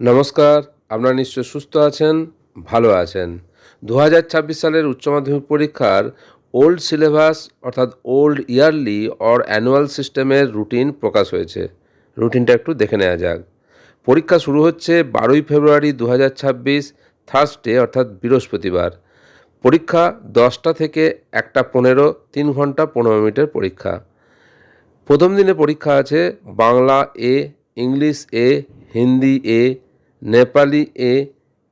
নমস্কার, আপনারা নিশ্চয় সুস্থ আছেন, ভালো আছেন। দু হাজার ছাব্বিশ সালের উচ্চ মাধ্যমিক পরীক্ষার ওল্ড সিলেবাস অর্থাৎ ওল্ড ইয়ারলি অর অ্যানুয়াল সিস্টেমের রুটিন প্রকাশ হয়েছে। রুটিনটা একটু দেখে নেওয়া যাক। পরীক্ষা শুরু হচ্ছে বারোই ফেব্রুয়ারি দু হাজার ছাব্বিশ, থার্সডে অর্থাৎ বৃহস্পতিবার। পরীক্ষা দশটা থেকে একটা পনেরো, তিন ঘণ্টা পনেরো মিনিটের পরীক্ষা। প্রথম দিনে পরীক্ষা আছে Bangla A, English A Hindi A, Nepali A,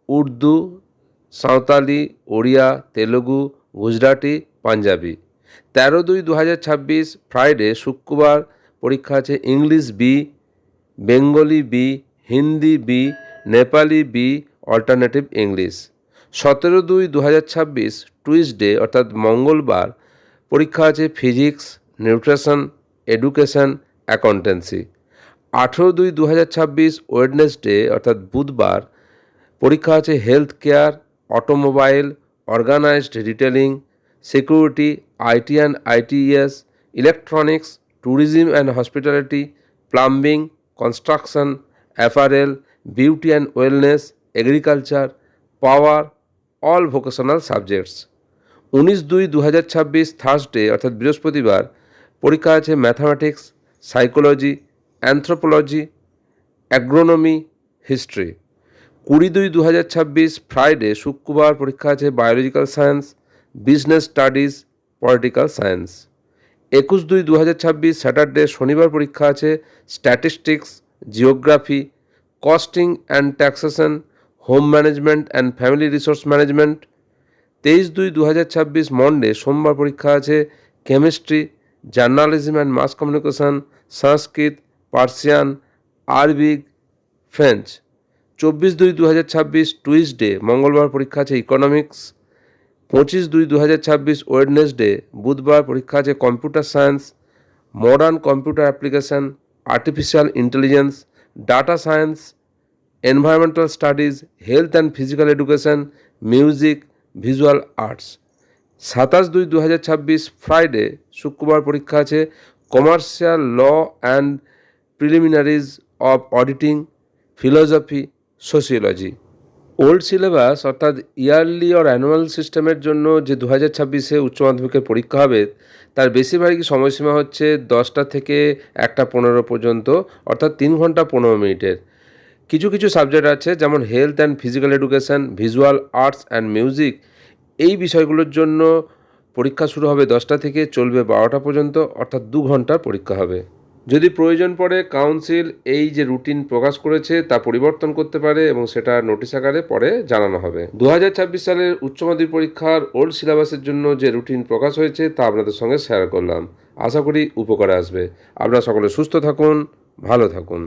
Urdu, Santali, Odia, Telugu, Gujarati, Punjabi. তেরো দুই দু হাজার ছাব্বিশ ফ্রাইডে শুক্রবার পরীক্ষা আছে English B, Bengali B, Hindi B, Nepali B, alternative English. সতেরো দুই দু হাজার ছাব্বিশ টুইসডে, অর্থাৎ মঙ্গলবার, পরীক্ষা আছে ফিজিক্স, নিউট্রিশন, এডুকেশন, অ্যাকাউন্টেন্সি। আঠেরো দুই দু হাজার ছাব্বিশ ওয়েডনেসডে, অর্থাৎ বুধবার, পরীক্ষা আছে health care, automobile, organised retailing, security IT and ITS electronics, tourism and hospitality, plumbing, construction, apparel, beauty and wellness, agriculture, power, all vocational subjects. উনিশ দুই দু হাজার ছাব্বিশ থার্সডে, অর্থাৎ বৃহস্পতিবার, পরীক্ষা আছে mathematics, psychology anthropology, agronomy, history. কুড়ি দুই দু হাজার ছাব্বিশ ফ্রাইডে শুক্রবার পরীক্ষা আছে biological science, business studies, political science. একুশ দুই দু হাজার ছাব্বিশ স্যাটারডে শনিবার পরীক্ষা আছে statistics, geography, costing and taxation, home management and family resource management. তেইশ দুই দু হাজার ছাব্বিশ মন্ডে সোমবার পরীক্ষা আছে chemistry, journalism and mass communication, Sanskrit Persian, Arabic, French. চব্বিশ দুই দু হাজার ছাব্বিশ টুইসডে, মঙ্গলবার পরীক্ষা আছে ইকোনমিক্স। পঁচিশ দুই দু হাজার ছাব্বিশ ওয়েডনেসডে, বুধবার পরীক্ষা আছে computer science, modern computer application, artificial intelligence, data science, environmental studies, health and physical education, music, visual arts. সাতাশ দুই দু হাজার ছাব্বিশ ফ্রাইডে, শুক্রবার পরীক্ষা আছে commercial law and preliminaries of auditing philosophy sociology old syllabus অর্থাৎ ইয়ারলি অর অ্যানুয়াল সিস্টেমের জন্য যে দু হাজার ছাব্বিশে উচ্চ মাধ্যমিকের পরীক্ষা হবে, তার বেশিরভাগই সময়সীমা হচ্ছে দশটা থেকে একটা পনেরো পর্যন্ত, অর্থাৎ তিন ঘণ্টা পনেরো মিনিটের। কিছু কিছু সাবজেক্ট আছে, যেমন health and physical education visual arts and music এই বিষয়গুলোর জন্য পরীক্ষা শুরু হবে দশটা থেকে চলবে বারোটা পর্যন্ত, অর্থাৎ দু ঘণ্টার পরীক্ষা হবে। যদি প্রয়োজন পড়ে, কাউন্সিল এই যে রুটিন প্রকাশ করেছে তা পরিবর্তন করতে পারে এবং সেটা নোটিশ আকারে পরে জানানো হবে। দু হাজার ছাব্বিশ সালের উচ্চ মাধ্যমিক পরীক্ষার ওল্ড সিলেবাসের জন্য যে রুটিন প্রকাশ হয়েছে তা আপনাদের সঙ্গে শেয়ার করলাম। আশা করি উপকারে আসবে। আপনারা সকলে সুস্থ থাকুন, ভালো থাকুন।